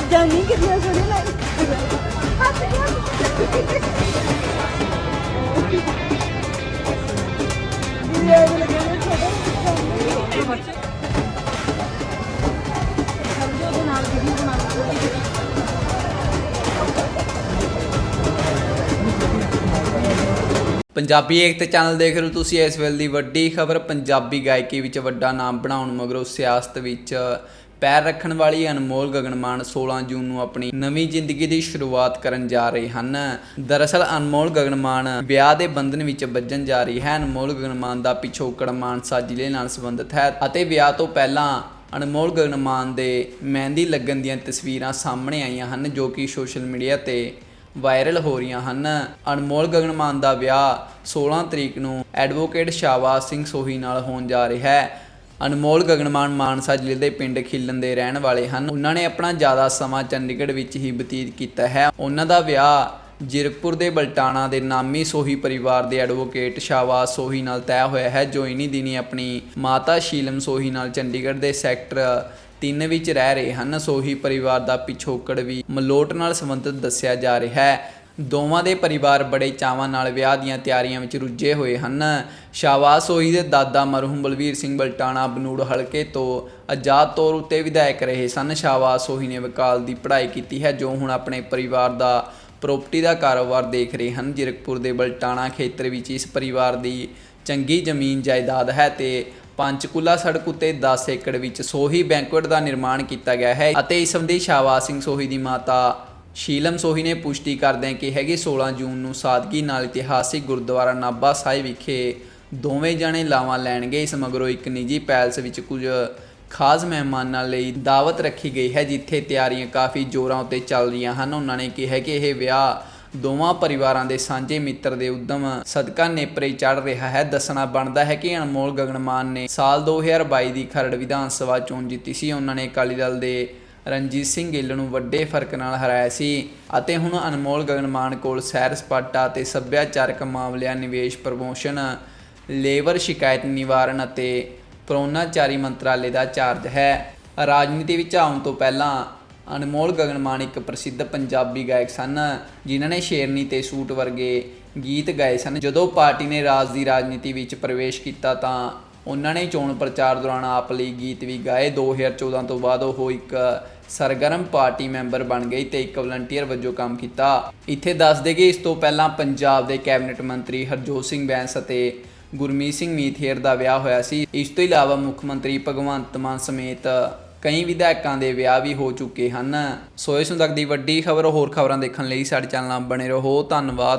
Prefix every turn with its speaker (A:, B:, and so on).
A: ਆਵਾਜ਼ਾਂ ਨਹੀਂ ਕਿੰਨੀਆਂ ਸੋਹਣੀਆਂ ਲੱਗੇ
B: ਪੰਜਾਬੀ ਏਕਤਾ ਚੈਨਲ ਦੇਖ ਰਹੇ ਹੋ ਤੁਸੀਂ ਇਸ ਵੇਲੇ ਦੀ ਵੱਡੀ ਖਬਰ। ਪੰਜਾਬੀ ਗਾਇਕੀ ਵਿੱਚ ਵੱਡਾ ਨਾਮ ਬਣਾਉਣ ਮਗਰੋਂ ਸਿਆਸਤ ਵਿੱਚ ਪੈਰ ਰੱਖਣ ਵਾਲੀ ਅਨਮੋਲ ਗਗਨਮਾਨ 16 ਜੂਨ ਨੂੰ ਆਪਣੀ ਨਵੀਂ ਜ਼ਿੰਦਗੀ ਦੀ ਸ਼ੁਰੂਆਤ ਕਰਨ ਜਾ ਰਹੇ ਹਨ। ਦਰਅਸਲ, ਅਨਮੋਲ ਗਗਨਮਾਨ ਵਿਆਹ ਦੇ ਬੰਧਨ ਵਿੱਚ ਵੱਜਣ ਜਾ ਰਹੀ ਹੈ। ਅਨਮੋਲ ਗਗਨਮਾਨ ਦਾ ਪਿਛੋਕੜ ਮਾਨਸਾ ਜ਼ਿਲ੍ਹੇ ਨਾਲ ਸੰਬੰਧਿਤ ਹੈ ਅਤੇ ਵਿਆਹ ਤੋਂ ਪਹਿਲਾਂ ਅਨਮੋਲ ਗਗਨਮਾਨ ਦੇ ਮਹਿੰਦੀ ਲੱਗਣ ਦੀਆਂ ਤਸਵੀਰਾਂ ਸਾਹਮਣੇ ਆਈਆਂ ਹਨ, ਜੋ ਕਿ ਸੋਸ਼ਲ ਮੀਡੀਆ ਤੇ ਵਾਇਰਲ ਹੋ ਰਹੀਆਂ ਹਨ। ਅਨਮੋਲ ਗਗਨਮਾਨ ਦਾ ਵਿਆਹ 16 ਤਰੀਕ ਨੂੰ ਐਡਵੋਕੇਟ ਸ਼ਾਬਾਸ਼ ਸਿੰਘ ਸੋਹੀ ਨਾਲ ਹੋਣ ਜਾ ਰਿਹਾ ਹੈ। ਅਨਮੋਲ ਗਗਨਮਾਨ ਮਾਨਸਾ ਜ਼ਿਲ੍ਹੇ ਦੇ ਪਿੰਡ ਖਿਲਨ ਦੇ ਰਹਿਣ ਵਾਲੇ ਹਨ। ਉਹਨਾਂ ਨੇ ਆਪਣਾ ਜ਼ਿਆਦਾ ਸਮਾਂ ਚੰਡੀਗੜ੍ਹ ਵਿੱਚ ਹੀ ਬਤੀਤ ਕੀਤਾ ਹੈ। ਉਹਨਾਂ ਦਾ ਵਿਆਹ ਜਿਰਕਪੁਰ ਦੇ ਬਲਟਾਣਾ ਦੇ ਨਾਮੀ ਸੋਹੀ ਪਰਿਵਾਰ ਦੇ ਐਡਵੋਕੇਟ ਸ਼ਾਬਾਸ਼ ਸੋਹੀ ਨਾਲ ਤੈਅ ਹੋਇਆ ਹੈ, ਜੋ ਇਨੀ ਦਿਨੀ ਆਪਣੀ ਮਾਤਾ ਸ਼ੀਲਮ ਸੋਹੀ ਨਾਲ ਚੰਡੀਗੜ੍ਹ ਦੇ ਸੈਕਟਰ ਤਿੰਨ ਵਿੱਚ ਰਹਿ ਰਹੇ ਹਨ। ਸੋਹੀ ਪਰਿਵਾਰ ਦਾ ਪਿਛੋਕੜ ਵੀ ਮਲੋਟ ਨਾਲ ਸੰਬੰਧਿਤ ਦੱਸਿਆ ਜਾ ਰਿਹਾ ਹੈ। ਦੋਵਾਂ ਦੇ ਪਰਿਵਾਰ ਬੜੇ ਚਾਵਾਂ ਨਾਲ ਵਿਆਹ ਦੀਆਂ ਤਿਆਰੀਆਂ ਵਿੱਚ ਰੁੱਝੇ ਹੋਏ ਹਨ। ਸ਼ਾਬਾਸ਼ ਸੋਹੀ ਦੇ ਦਾਦਾ ਮਰਹੂਮ ਬਲਵੀਰ ਸਿੰਘ ਬਲਟਾਣਾ ਬਨੂੜ ਹਲਕੇ ਤੋਂ ਆਜ਼ਾਦ ਤੌਰ ਉੱਤੇ ਵਿਧਾਇਕ ਰਹੇ ਸਨ। ਸ਼ਾਬਾਸ਼ ਸੋਹੀ ਨੇ ਵਕਾਲ ਦੀ ਪੜ੍ਹਾਈ ਕੀਤੀ ਹੈ, ਜੋ ਹੁਣ ਆਪਣੇ ਪਰਿਵਾਰ ਦਾ ਪ੍ਰਾਪਰਟੀ ਦਾ ਕਾਰੋਬਾਰ ਦੇਖ ਰਹੇ ਹਨ। ਜਿਰਕਪੁਰ ਦੇ ਬਲਟਾਣਾ ਖੇਤਰ ਵਿੱਚ ਇਸ ਪਰਿਵਾਰ ਦੀ ਚੰਗੀ ਜ਼ਮੀਨ ਜਾਇਦਾਦ ਹੈ ਤੇ ਪੰਚਕੂਲਾ ਸੜਕ ਉੱਤੇ 10 ਏਕੜ ਵਿੱਚ ਸੋਹੀ ਬੈਂਕੁਏਟ ਦਾ ਨਿਰਮਾਣ ਕੀਤਾ ਗਿਆ ਹੈ ਅਤੇ ਇਸ ਸੰਬੰਧੀ ਸ਼ਾਬਾਸ਼ ਸਿੰਘ ਸੋਹੀ ਦੀ ਮਾਤਾ ਸ਼ੀਲਮ ਸੋਹੀ ਨੇ ਪੁਸ਼ਟੀ ਕਰਦਿਆਂ ਕਿਹਾ ਕਿ 16 ਜੂਨ ਨੂੰ ਸਾਦਗੀ ਨਾਲ ਇਤਿਹਾਸਿਕ ਗੁਰਦੁਆਰਾ ਨਾਭਾ ਸਾਹਿਬ ਵਿਖੇ ਦੋਵੇਂ ਜਣੇ ਲਾਵਾਂ ਲੈਣਗੇ। ਇਸ ਮਗਰੋਂ ਇੱਕ ਨਿੱਜੀ ਪੈਲਸ ਵਿੱਚ ਕੁਝ ਖਾਸ ਮਹਿਮਾਨਾਂ ਲਈ ਦਾਵਤ ਰੱਖੀ ਗਈ ਹੈ, ਜਿੱਥੇ ਤਿਆਰੀਆਂ ਕਾਫੀ ਜ਼ੋਰਾਂ ਉੱਤੇ ਚੱਲ ਰਹੀਆਂ ਹਨ। ਉਹਨਾਂ ਨੇ ਕਿਹਾ ਕਿ ਇਹ ਵਿਆਹ ਦੋਵਾਂ ਪਰਿਵਾਰਾਂ ਦੇ ਸਾਂਝੇ ਮਿੱਤਰ ਦੇ ਉਦਮ ਸਦਕਾ ਨੇਪਰੇ ਚੜ ਰਿਹਾ ਹੈ। ਦੱਸਣਾ ਬਣਦਾ ਹੈ ਕਿ ਅਨਮੋਲ ਗਗਨਮਾਨ ਨੇ ਸਾਲ 2022 ਦੀ ਖਰੜ ਵਿਧਾਨ ਸਭਾ ਚੋਣ ਜਿੱਤੀ ਸੀ। ਉਹਨਾਂ ਨੇ ਅਕਾਲੀ ਦਲ ਦੇ ਰਣਜੀਤ ਸਿੰਘ ਗਿੱਲ ਨੂੰ ਵੱਡੇ ਫ਼ਰਕ ਨਾਲ ਹਰਾਇਆ ਸੀ ਅਤੇ ਹੁਣ ਅਨਮੋਲ ਗਗਨਮਾਨ ਕੋਲ ਸੈਰ ਸਪਾਟਾ ਤੇ ਸੱਭਿਆਚਾਰਕ ਮਾਮਲਿਆਂ ਨਿਵੇਸ਼ ਪ੍ਰਮੋਸ਼ਨ, ਲੇਬਰ ਸ਼ਿਕਾਇਤ ਨਿਵਾਰਨ ਅਤੇ ਪ੍ਰੋਨਾਚਾਰੀ ਮੰਤਰਾਲੇ ਦਾ ਚਾਰਜ ਹੈ। ਰਾਜਨੀਤੀ ਵਿੱਚ ਆਉਣ ਤੋਂ ਪਹਿਲਾਂ ਅਨਮੋਲ ਗਗਨਮਾਨ ਇੱਕ ਪ੍ਰਸਿੱਧ ਪੰਜਾਬੀ ਗਾਇਕ ਸਨ, ਜਿਨ੍ਹਾਂ ਨੇ ਸ਼ੇਰਨੀ ਤੇ ਸੂਟ ਵਰਗੇ ਗੀਤ ਗਾਏ ਸਨ। ਜਦੋਂ ਪਾਰਟੀ ਨੇ ਰਾਜ ਦੀ ਰਾਜਨੀਤੀ ਵਿੱਚ ਪ੍ਰਵੇਸ਼ ਕੀਤਾ ਤਾਂ ਉਹਨਾਂ ਨੇ ਚੋਣ ਪ੍ਰਚਾਰ ਦੌਰਾਨ ਆਪ ਲਈ ਗੀਤ ਵੀ ਗਾਏ। 2014 ਤੋਂ ਬਾਅਦ ਉਹ ਇੱਕ ਸਰਗਰਮ ਪਾਰਟੀ ਮੈਂਬਰ ਬਣ ਗਈ ਤੇ ਇੱਕ ਵਲੰਟੀਅਰ ਵਜੋਂ ਕੰਮ ਕੀਤਾ। ਇੱਥੇ ਦੱਸ ਦੇ ਕਿ ਇਸ ਤੋਂ ਪਹਿਲਾਂ ਪੰਜਾਬ ਦੇ ਕੈਬਨਿਟ ਮੰਤਰੀ ਹਰਜੋਤ ਸਿੰਘ ਬੈਂਸ ਅਤੇ ਗੁਰਮੀਤ ਸਿੰਘ ਮੀਥੇਰ ਦਾ ਵਿਆਹ ਹੋਇਆ ਸੀ। ਇਸ ਤੋਂ ਇਲਾਵਾ ਮੁੱਖ ਮੰਤਰੀ ਭਗਵੰਤ ਮਾਨ ਸਮੇਤ ਕਈ ਵਿਧਾਇਕਾਂ ਦੇ ਵਿਆਹ ਵੀ ਹੋ ਚੁੱਕੇ ਹਨ। ਸੋ ਇਸ ਨੂੰ ਤੱਕ ਦੀ ਵੱਡੀ ਖਬਰ, ਹੋਰ ਖਬਰਾਂ ਦੇਖਣ ਲਈ ਸਾਡੇ ਚੈਨਲ ਨਾਲ ਬਣੇ ਰਹੋ। ਧੰਨਵਾਦ।